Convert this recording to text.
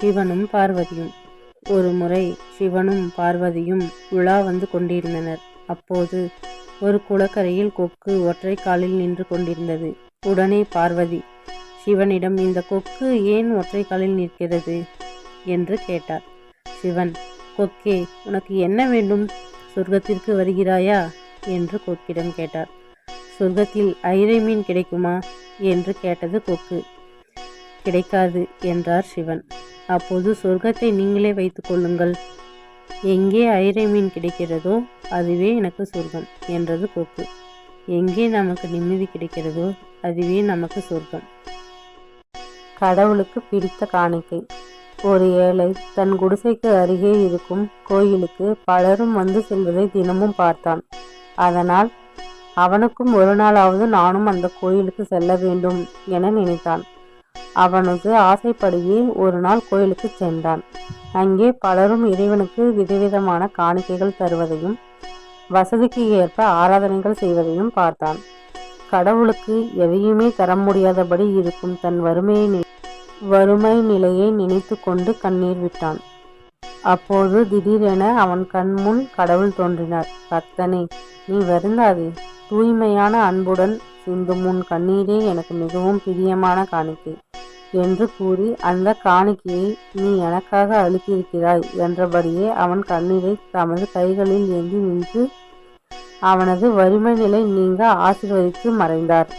சிவனும் பார்வதியும். ஒரு முறை சிவனும் பார்வதியும் உலா வந்து கொண்டிருந்தனர். அப்போது ஒரு குளக்கரையில் கொக்கு ஒற்றை காலில் நின்று கொண்டிருந்தது. உடனே பார்வதி சிவனிடம் இந்த கொக்கு ஏன் ஒற்றை காலில் நிற்கிறது? என்று கேட்டார். சிவன் கொக்கே உனக்கு என்ன வேண்டும்? சொர்க்கத்திற்கு வருகிறாயா? என்று கொக்கிடம் கேட்டார். சொர்க்கத்தில் ஐரை மீன் கிடைக்குமா? என்று கேட்டது கொக்கு. கிடைக்காது என்றார் சிவன். அப்போது சொர்க்கத்தை நீங்களே வைத்து கொள்ளுங்கள். எங்கே ஐரை மீன் கிடைக்கிறதோ அதுவே எனக்கு சொர்க்கம் என்றது கொக்கு எங்கே நமக்கு நிம்மதி கிடைக்கிறதோ அதுவே நமக்கு சொர்க்கம். கடவுளுக்கு பிடித்த காணிக்கை. ஒரு ஏழை தன் குடிசைக்கு அருகே இருக்கும் கோயிலுக்கு பலரும் வந்து செல்வதை தினமும் பார்த்தான். அதனால் அவனுக்கும் ஒரு நாளாவது நானும் அந்த கோயிலுக்கு செல்ல வேண்டும் என நினைத்தான். அவனது ஆசைப்படியே ஒரு நாள் கோயிலுக்கு சென்றான். அங்கே பலரும் இறைவனுக்கு விதவிதமான காணிக்கைகள் தருவதையும் வசதிக்கு ஏற்ப ஆராதனைகள் செய்வதையும் பார்த்தான். கடவுளுக்கு எதையுமே தர முடியாதபடி இருக்கும் தன் வறுமையை வறுமை நிலையை நினைத்து கொண்டு கண்ணீர் விட்டான். அப்போது திடீரென அவன் கண்முன் கடவுள் தோன்றினார். பக்தனே நீ வருந்தாதே. தூய்மையான அன்புடன் சிந்தும் உன் கண்ணீரே எனக்கு மிகவும் பிரியமான காணிக்கை. என்று கூறி அந்த காணிக்கையை நீ எனக்காக அளித்திருக்கிறாய் என்றபடியே அவன் கண்ணீரை தமது கைகளில் ஏந்தி நின்று அவனது வறுமை நிலை நீங்க ஆசீர்வதித்து மறைந்தார்.